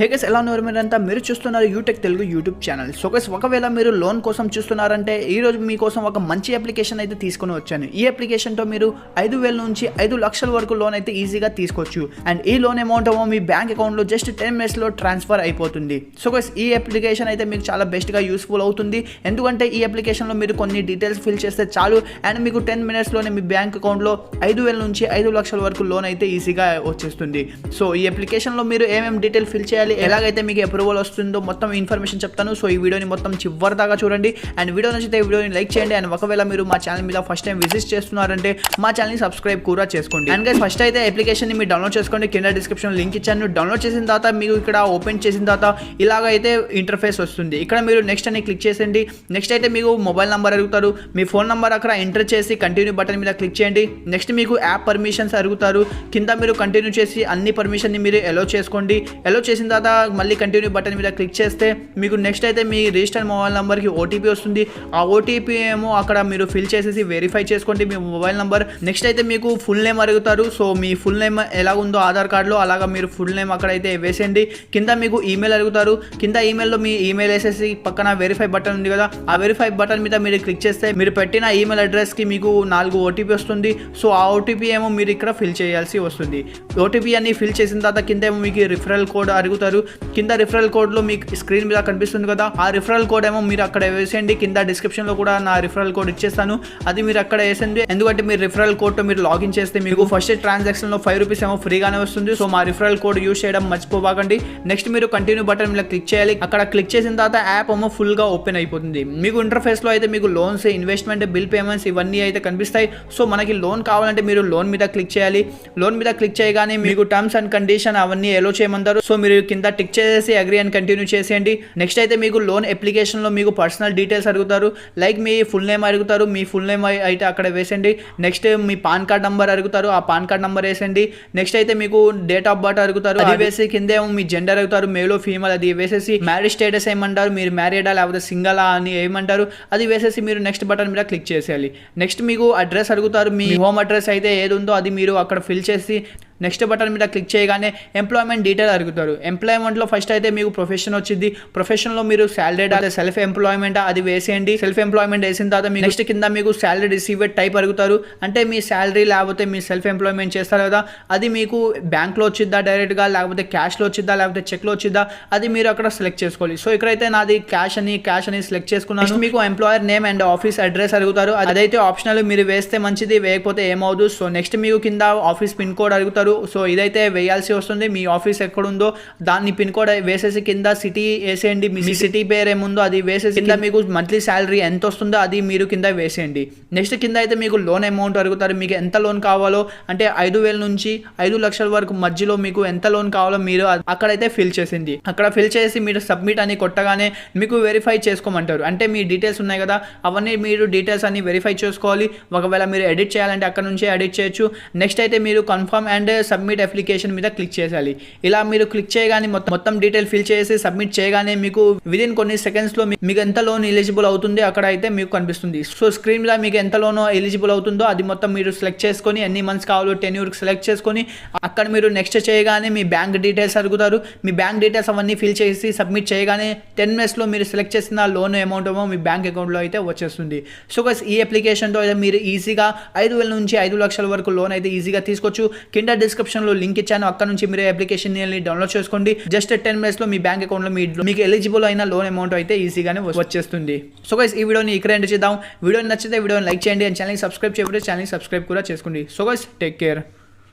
హేగస్ ఎలా ఉన్నారు మీరంతా? మీరు చూస్తున్నారు Utech Telugu YouTube channel so guys ఒకవేళ మీరు లోన్ కోసం చూస్తున్నారంటే ఈ రోజు మీకోసం ఒక మంచి అప్లికేషన్ అయితే తీసుకొని వచ్చాను. ఈ అప్లికేషన్తో మీరు ఐదు వేల నుంచి ఐదు లక్షల వరకు లోన్ అయితే ఈజీగా తీసుకోవచ్చు. అండ్ ఈ లోన్ అమౌంట్ ఏమో మీ బ్యాంక్ అకౌంట్లో జస్ట్ టెన్ మినిట్స్లో ట్రాన్స్ఫర్ అయిపోతుంది. సో గైస్ ఈ అప్లికేషన్ అయితే మీకు చాలా బెస్ట్గా యూస్ఫుల్ అవుతుంది. ఎందుకంటే ఈ అప్లికేషన్లో మీరు కొన్ని డీటెయిల్స్ ఫిల్ చేస్తే చాలు. అండ్ మీకు టెన్ మినిట్స్లోనే మీ బ్యాంక్ అకౌంట్లో ఐదు వేల నుంచి ఐదు లక్షల వరకు లోన్ అయితే ఈజీగా వచ్చేస్తుంది. సో ఈ అప్లికేషన్లో మీరు ఏమేమి డీటెయిల్ ఫిల్ చేయాలి? ఎలాగైతే మీకు అప్రూవల్ వస్తుందో మొత్తం ఇన్ఫర్మేషన్ చెప్తాను. సో ఈ వీడియోని మొత్తం చివరి దాకా చూడండి. అండ్ వీడియో నచ్చితే ఈ వీడియోని లైక్ చేయండి. అండ్ ఒకవేళ మీరు మా ఛానల్ మీద ఫస్ట్ టైం విజిట్ చేస్తున్నారంటే మా ఛానల్ని సబ్స్క్రైబ్ కూడా చేసుకోండి. అండ్ గైస్ ఫస్ట్ అయితే అప్లికేషన్ని మీరు డౌన్లోడ్ చేసుకోండి. కింద డిస్క్రిప్షన్ లింక్ ఇచ్చాను. డౌన్లోడ్ చేసిన తర్వాత మీకు ఇక్కడ ఓపెన్ చేసిన తర్వాత ఇలాగైతే ఇంటర్ఫేస్ వస్తుంది. ఇక్కడ మీరు నెక్స్ట్ అని క్లిక్ చేసేయండి. నెక్స్ట్ అయితే మీకు మొబైల్ నెంబర్ అడుగుతారు. మీ ఫోన్ నెంబర్ అక్కడ ఎంటర్ చేసి కంటిన్యూ బటన్ మీద క్లిక్ చేయండి. నెక్స్ట్ మీకు యాప్ పర్మిషన్స్ అడుగుతారు. కింద మీరు కంటిన్యూ చేసి అన్ని పర్మిషన్ని మీరు ఎలో చేసుకోండి. ఎలో చేసిన తర్వాత తర్వాత మళ్ళీ కంటిన్యూ బటన్ మీద క్లిక్ చేస్తే మీకు నెక్స్ట్ అయితే మీ రిజిస్టర్ మొబైల్ నెంబర్కి ఓటీపీ వస్తుంది. ఆ ఓటీపీ ఏమో అక్కడ మీరు ఫిల్ చేసేసి వెరిఫై చేసుకోండి మీ మొబైల్ నెంబర్ నెక్స్ట్ అయితే మీకు ఫుల్ నేమ్ అడుగుతారు. సో మీ ఫుల్ నేమ్ ఎలా ఉందో ఆధార్ కార్డులో అలాగా మీరు ఫుల్ నేమ్ అక్కడ అయితే వేసేయండి. కింద మీకు ఈమెయిల్ అడుగుతారు. కింద ఈమెయిల్లో మీ ఈమెయిల్ వేసేసి పక్కన వెరిఫై బటన్ ఉంది కదా ఆ వెరిఫై బటన్ మీద మీరు క్లిక్ చేస్తే మీరు పెట్టిన ఈమెయిల్ అడ్రస్కి మీకు నాలుగు ఓటీపీ వస్తుంది. సో ఆ ఓటీపీ ఏమో మీరు ఇక్కడ ఫిల్ చేయాల్సి వస్తుంది. ఓటీపీ అని ఫిల్ చేసిన తర్వాత కింద ఏమో మీకు రిఫరల్ కోడ్ అడుగుతారు. కింద రిఫరల్ కోడ్లో మీకు స్క్రీన్ మీద కనిపిస్తుంది కదా ఆ రిఫరల్ కోడ్ ఏమో మీరు అక్కడ వేసేయండి. కింద డిస్క్రిప్షన్లో కూడా నా రిఫరల్ కోడ్ ఇచ్చేస్తాను. అది మీరు అక్కడ వేసింది ఎందుకంటే మీరు రిఫరల్ కోడ్తో మీరు లాగిన్ చేస్తే మీకు ఫస్ట్ ట్రాన్సాక్షన్లో ఫైవ్ రూపీస్ ఏమో ఫ్రీగానే వస్తుంది. సో మా రిఫరల్ కోడ్ యూస్ చేయడం మర్చిపోబాకండి నెక్స్ట్ మీరు కంటిన్యూ బటన్ మీద క్లిక్ చేయాలి. అక్కడ క్లిక్ చేసిన తర్వాత యాప్ ఏమో ఫుల్గా ఓపెన్ అయిపోతుంది. మీకు ఇంటర్ఫేస్లో అయితే మీకు లోన్స్ ఇన్వెస్ట్మెంట్ బిల్ పేమెంట్స్ ఇవన్నీ అయితే కనిపిస్తాయి. సో మనకి లోన్ కావాలంటే మీరు లోన్ మీద క్లిక్ చేయాలి. లోన్ మీద క్లిక్ చేయగానే మీకు టర్మ్స్ అండ్ కండిషన్ అవన్నీ ఎలో చేయమంటారు. సో మీరు కింద టిక్ చేసేసి అగ్రి అని కంటిన్యూ చేసేయండి. నెక్స్ట్ అయితే మీకు లోన్ అప్లికేషన్లో మీకు పర్సనల్ డీటెయిల్స్ అడుగుతారు. లైక్ మీ ఫుల్ నేమ్ అడుగుతారు. మీ ఫుల్ నేమ్ అయితే అక్కడ వేసండి నెక్స్ట్ మీ పాన్ కార్డ్ నంబర్ అడుగుతారు. ఆ పాన్ కార్డ్ నంబర్ వేసండి నెక్స్ట్ అయితే మీకు డేట్ ఆఫ్ బర్త్ అడుగుతారు. అది వేసి కింద ఏమో మీ జెండర్ అడుగుతారు. మేలో ఫీమేల్ అది వేసేసి మ్యారేజ్ స్టేటస్ ఏమంటారు? మీరు మ్యారీడా లేకపోతే సింగలా అని ఏమంటారు? అది వేసేసి మీరు నెక్స్ట్ బటన్ మీద క్లిక్ చేసేయాలి. నెక్స్ట్ మీకు అడ్రస్ అడుగుతారు. మీ హోమ్ అడ్రస్ అయితే ఏది ఉందో అది మీరు అక్కడ ఫిల్ చేసి నెక్స్ట్ బటన్ మీద క్లిక్ చేయగానే ఎంప్లాయ్మెంట్ డీటెయిల్ అడుగుతారు. ఎంప్లాయ్మెంట్లో ఫస్ట్ అయితే మీకు ప్రొఫెషన్ వచ్చింది. ప్రొఫెషన్లో మీరు శాలరీ అదే సెల్ఫ్ ఎంప్లాయ్మెంట్ అది వేసేయండి. సెల్ఫ్ ఎంప్లాయ్మెంట్ వేసిన తర్వాత మీ నెక్స్ట్ కింద మీకు శాలరీ రిసీవర్ టైప్ అడుగుతారు. అంటే మీ శాలరీ లేకపోతే మీ సెల్ఫ్ ఎంప్లాయ్మెంట్ చేస్తారు కదా? అది మీకు బ్యాంక్లో వచ్చిద్దా డైరెక్ట్గా లేకపోతే క్యాష్లో వచ్చిద్దా? లేకపోతే చెక్లో వచ్చిద్దా? అది మీరు అక్కడ సెలెక్ట్ చేసుకోవాలి. సో ఇక్కడైతే నాది క్యాష్ అని క్యాష్ అని సెలెక్ట్ చేసుకున్నాను. మీకు employer name and office address అడుగుతారు. అదైతే ఆప్షనల్ మీరు వేస్తే మంచిది వేయకపోతే ఏమవుదు సో నెక్స్ట్ మీకు కింద ఆఫీస్ పిన్ కోడ్ అడుగుతారు. సో ఇదైతే వేయాల్సి వస్తుంది. మీ ఆఫీస్ ఎక్కడ ఉందో దాన్ని పిన్ కోడ్ వేసేసి కింద సిటీ వేసేయండి. మీ సిటీ పేరు ఏముందో అది వేసేసి కింద మీకు మంత్లీ శాలరీ ఎంత వస్తుందో అది మీరు కింద వేసేయండి. నెక్స్ట్ కింద అయితే మీకు లోన్ అమౌంట్ అడుగుతారు. మీకు ఎంత లోన్ కావాలో అంటే ఐదు వేల నుంచి ఐదు లక్షల వరకు మధ్యలో మీకు ఎంత లోన్ కావాలో మీరు అక్కడైతే ఫిల్ చేసింది. అక్కడ ఫిల్ చేసి మీరు సబ్మిట్ అని కొట్టగానే మీకు వెరిఫై చేసుకోమంటారు. అంటే మీ డీటెయిల్స్ ఉన్నాయి కదా అవన్నీ మీరు డీటెయిల్స్ అన్ని వెరిఫై చేసుకోవాలి. ఒకవేళ మీరు ఎడిట్ చేయాలంటే అక్కడ నుంచే ఎడిట్ చేయొచ్చు. నెక్స్ట్ అయితే మీరు కన్ఫర్మ్ అండ్ సబ్మిట్ అప్లికేషన్ మీద క్లిక్ చేయాలి. ఇలా మీరు క్లిక్ చేయగానే మొత్తం మొత్తం డీటెయిల్ ఫిల్ చేసి సబ్మిట్ చేయగానే మీకు విదిన్ కొన్ని సెకండ్స్లో మీకు ఎంత లోన్ ఎలిజిబుల్ అవుతుంది అక్కడ అయితే మీకు కనిపిస్తుంది. సో స్క్రీన్ మీద మీకు ఎంత లోన్ ఎలిజిబుల్ అవుతుందో అది మొత్తం మీరు సెలెక్ట్ చేసుకొని ఎన్ని మంత్స్ కావాలో టెన్ ఇయర్కి సెలెక్ట్ చేసుకొని అక్కడ మీరు నెక్స్ట్ చేయగానే మీ బ్యాంక్ డీటెయిల్స్ అడుగుతారు. మీ బ్యాంక్ డీటెయిల్స్ అవన్నీ ఫిల్ చేసి సబ్మిట్ చేయగానే టెన్ మినిట్స్లో మీరు సెలెక్ట్ చేసిన లోన్ అమౌంట్ ఏమో మీ బ్యాంక్ అకౌంట్లో అయితే వచ్చేస్తుంది. సో గస్ ఈ అప్లికేషన్తో అయితే మీరు ఈజీగా ఐదు వేల నుంచి ఐదు లక్షల వరకు లోన్ అయితే ఈజీగా తీసుకోవచ్చు. కింద డిస్క్రిప్షన్లో లింక్ ఇచ్చాను. అక్కడ నుంచి మీరు అప్లికేషన్ డౌన్లోడ్ చేసుకోండి. జస్ట్ టెన్ మినిట్స్లో మీ బ్యాంక్ అకౌంట్లో మీ మీకు ఎలిజిబుల్ అయిన లోన్ అమౌంట్ అయితే ఈజీగానే వచ్చేస్తుంది. సో గైస్ ఈ వీడియోని ఇక్కడ ఎండ్ చేద్దాం. వీడియో నచ్చితే వీడియోని లైక్ చేయండి. అండ్ ఛానల్ సబ్స్క్రైబ్ చేయబడితే ఛానల్ సబ్స్క్రైబ్ కూడా చేసుకోండి. So guys take care